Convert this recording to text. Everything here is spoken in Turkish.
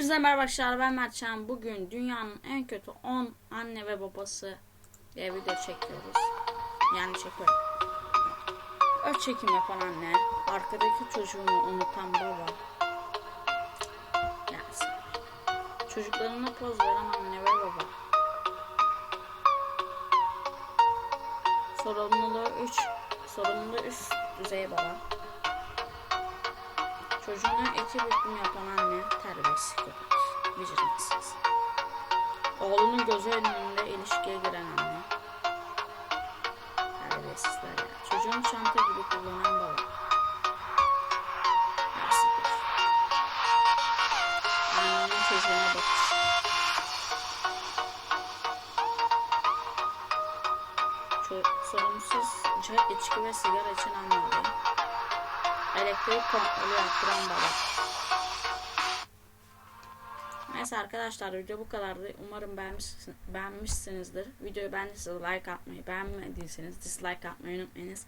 Hepinize merhaba arkadaşlar ben Mertcan. Bugün dünyanın en kötü 10 anne ve babası diye video çekiyoruz. Yani çekiyorum. Öz çekim yapan anne, arkadaki çocuğunu unutan baba. Yani çocuklarına poz veren anne ve baba. Sorumluluğu 3 sorumluluğu üst düzey baba. Çocuğuna iki büklüm yapan anne terbiyesiz köpek. Vicdansız. Oğlunun gözü önünde ilişkiye giren anne. Terbiyesizler ya. Çocuğun çanta gibi kullanan baba. Tersizdir. Annenin çocuğuna bakış. Sorumsuzca içki ve sigara için anne. Elektrik kontrolü yaptıran baba. Neyse arkadaşlar video bu kadardı. Umarım beğenmişsin, beğenmişsinizdir. Videoyu beğendiyseniz like atmayı, beğenmediyseniz dislike atmayı unutmayınız.